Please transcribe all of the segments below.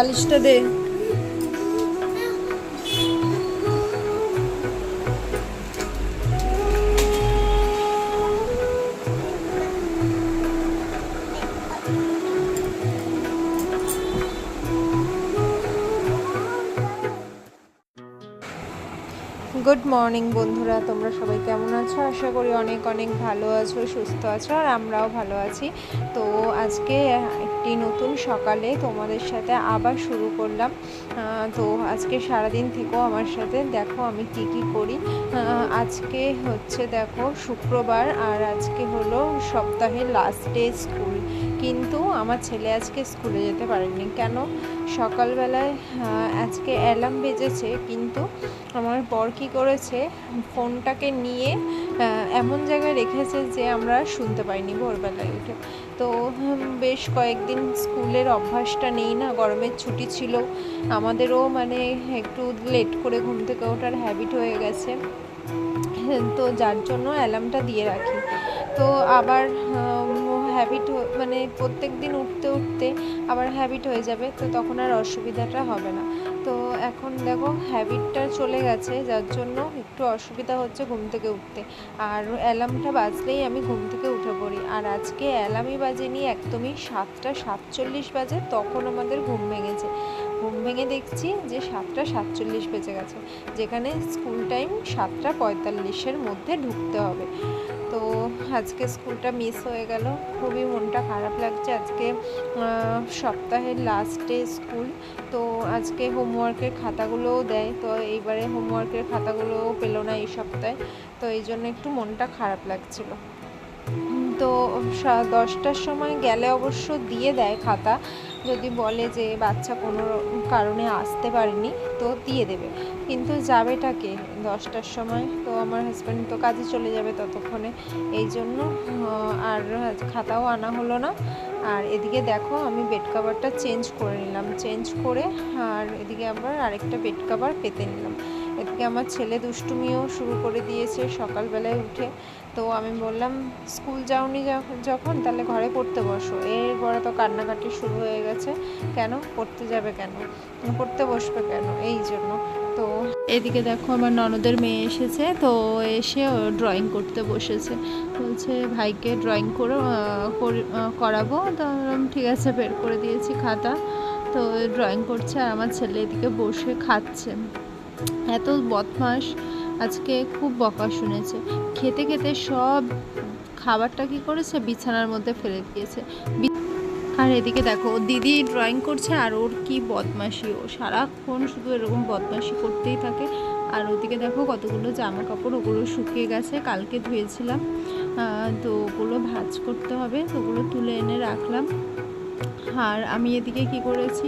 বালিশটা দে good morning বন্ধুরা। তোমরা সবাই কেমন আছো? আশা করি অনেক অনেক ভালো আছো, সুস্থ আছো, আর আমরাও ভালো আছি। তো আজকে একটি নতুন সকালে তোমাদের সাথে আবার শুরু করলাম। তো আজকে সারাদিন থেকেও আমার সাথে। দেখো আমি কি কি করি। আজকে হচ্ছে দেখো শুক্রবার, আর আজকে হলো সপ্তাহের লাস্ট ডে স্কুল কিন্তু আমার ছেলে আজকে স্কুলে যেতে পারেনি। কেন? সকালবেলায় আজকে অ্যালার্ম বেজেছে, কিন্তু আমার বর কী করেছে? ফোনটাকে নিয়ে এমন জায়গায় রেখেছে যে আমরা শুনতে পাইনি ভোরবেলায় উঠে। তো বেশ কয়েকদিন স্কুলের অভ্যাসটা নেই না, গরমের ছুটি ছিল। আমাদেরও মানে একটু লেট করে ঘুম থেকে ওঠার হ্যাবিট হয়ে গেছে। তো যার জন্য অ্যালার্মটা দিয়ে রাখি। তো আবার হ্যাবিট মানে প্রত্যেক দিন উঠতে উঠতে আবার হ্যাবিট হয়ে যাবে, তো তখন আর অসুবিধাটা হবে না। তো এখন দেখো হ্যাবিটটা চলে গেছে, যার জন্য একটু অসুবিধা হচ্ছে ঘুম থেকে উঠতে। আর অ্যালার্মটা বাজলেই আমি ঘুম থেকে উঠে পড়ি। আর আজকে অ্যালার্মই বাজেনি, একদমই সাতটা সাতচল্লিশ বাজে, তখন আমাদের ঘুম ভেঙেছে। ঘুম ভেঙে দেখছি যে সাতটা সাতচল্লিশ বেজে গেছে, যেখানে স্কুল টাইম সাতটা পঁয়তাল্লিশের মধ্যে ঢুকতে হবে। তো আজকে স্কুলটা মিস হয়ে গেল। খুবই মনটা খারাপ লাগছে আজকে সপ্তাহের লাস্টে স্কুল। তো আজকে হোমওয়ার্কের খাতাগুলোও দেয়, তো এইবারে হোমওয়ার্কের খাতাগুলোও পেল না এই সপ্তাহে। তো এই জন্য একটু মনটা খারাপ লাগছিল। তো দশটার সময় গেলে অবশ্য দিয়ে দেয় খাতা। যদি বলে যে বাচ্চা কোনো কারণে আসতে পারেনি, তো দিয়ে দেবে। কিন্তু যাবেটাকে দশটার সময়? তো আমার হাজব্যান্ড তো কাজে চলে যাবে ততক্ষণে, এই জন্য আর খাতাও আনা হলো না। আর এদিকে দেখো, আমি বেড কাভারটা চেঞ্জ করে নিলাম। চেঞ্জ করে, আর এদিকে আবার আরেকটা বেড কাভার পেতে নিলাম। এদিকে আমার ছেলে দুষ্টুমিও শুরু করে দিয়েছে সকালবেলায় উঠে। তো আমি বললাম, স্কুল যাওনি যখ- যখন? তাহলে ঘরে পড়তে বসো। এরপরে তো কান্নাকাটি শুরু হয়ে গেছে। কেন? পড়তে যাবে কেন? পড়তে বসবে কেন? এই জন্য। তো এদিকে দেখো আমার ননদের মেয়ে এসেছে। তো এসে ড্রয়িং করতে বসেছে। বলছে, ভাইকে ড্রয়িং করে করাবো? তো ঠিক আছে, বের করে দিয়েছি খাতা। তো ড্রয়িং করছে আর আমার ছেলে এদিকে বসে খাচ্ছে। এত বদমাস আজকে খুব বকা শুনেছে। খেতে খেতে সব খাবারটা কি করেছে? বিছানার মধ্যে ফেলে দিয়েছে। আর এদিকে দেখো দিদি ড্রয়িং করছে আর ওর কি বদমাশি। ও সারাক্ষণ শুধু এরকম বদমাশি করতেই থাকে। আর ওদিকে দেখো, কতগুলো জামা কাপড় ওগুলো শুকিয়ে গেছে। কালকে ধুয়েছিলাম। তো ওগুলো ভাঁজ করতে হবে। তো ওগুলো তুলে এনে রাখলাম। আর আমি এদিকে কি করেছি?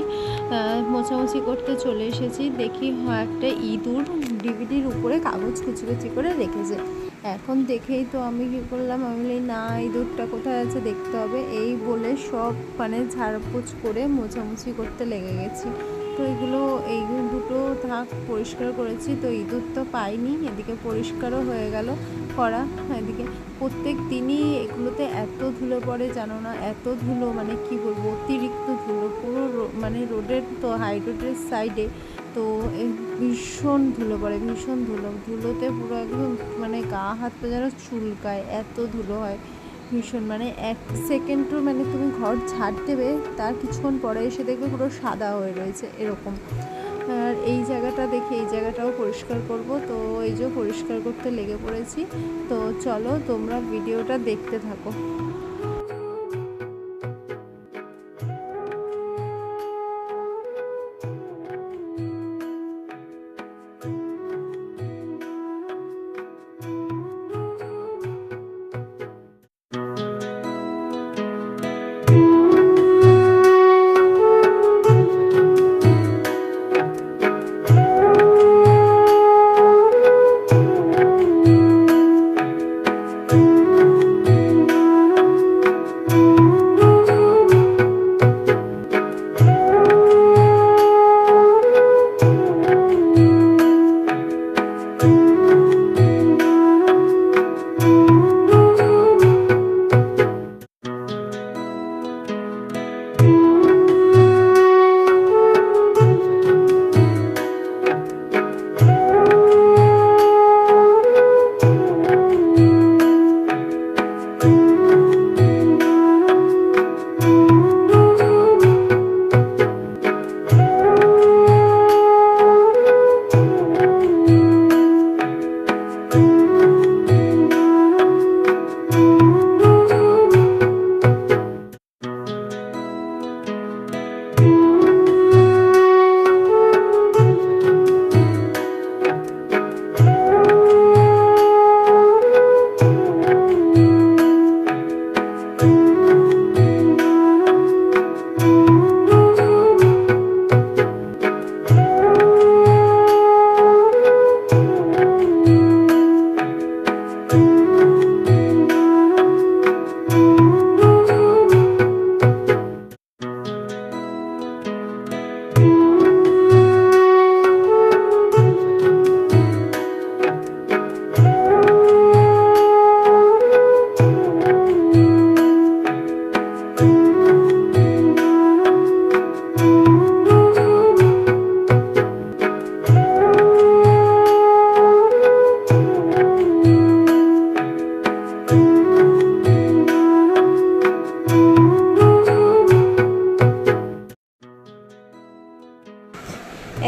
মোছামুছি করতে চলে এসেছি। দেখি একটা ইঁদুর ডিভিডির উপরে কাগজ কুচি কুচি করে রেখেছে। এখন দেখেই তো আমি কি করলাম? আমি বলি, না ইঁদুরটা কোথায় আছে দেখতে হবে। এই বলে সব মানে ঝাড়পোছ করে মোছামুছি করতে লেগে গেছি। তো এগুলো, এই দুটো থাক, পরিষ্কার করেছি। তো ইঁদুর তো পাইনি, এদিকে পরিষ্কারও হয়ে গেল করা এদিকে। প্রত্যেক দিনই এগুলোতে এত ধুলো পড়ে, জানো না, এত ধুলো মানে কি বলব, অতিরিক্ত ধুলো, পুরো মানে রোডের তো হাই রোডের সাইডে তো এ ভীষণ ধুলো পড়ে, ভীষণ ধুলো। ধুলোতে পুরো একদম মানে গা হাত পা যেন চুলকায়, এত ধুলো হয়। ভীষণ মানে এক সেকেন্ডও মানে তুমি ঘর ঝাড় দেবে, তার কিছুক্ষণ পরে এসে দেখবে পুরো সাদা হয়ে রয়েছে, এরকম। আর এই জায়গাটা দেখে, এই জায়গাটাও পরিষ্কার করব। তো এই যে পরিষ্কার করতে লেগে পড়েছি। তো চলো তোমরা ভিডিওটা দেখতে থাকো।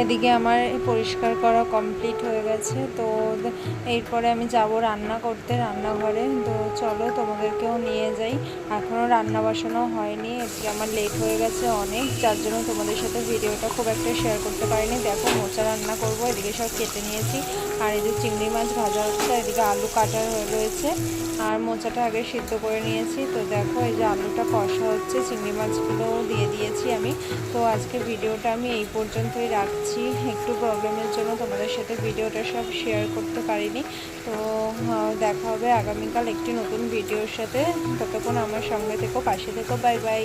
এদিকে আমার পরিষ্কার করা কমপ্লিট হয়ে গেছে। তো এরপরে আমি যাব রান্না করতে রান্নাঘরে। তো চলো তোমাদেরকেও নিয়ে যাই। এখনও রান্না বাসনও হয়নি। এদিকে আমার লেট হয়ে গেছে অনেক। যার জন্য তোমাদের সাথে ভিডিওটা খুব একটা শেয়ার করতে পারিনি। দেখো, মোচা রান্না করব। এদিকে সব কেটে নিয়েছি। আর এদিকে চিংড়ি মাছ ভাজা হচ্ছে, এদিকে আলু কাটা হয়ে রয়েছে। আর মোচাটা আগে সিদ্ধ করে নিয়েছি। তো দেখো, এই যে আলুটা কষা হচ্ছে, চিংড়ি মাছগুলোও দিয়ে দিয়েছি আমি। তো আজকে ভিডিওটা আমি এই পর্যন্তই রাখছি। একটু প্রবলেমের জন্য তোমাদের সাথে ভিডিওটা সব শেয়ার করতে পারিনি। তো দেখা হবে আগামীকাল একটি নতুন ভিডিওর সাথে। ততক্ষণ আমার সঙ্গে থেকো, পাশে থেকো বাই বাই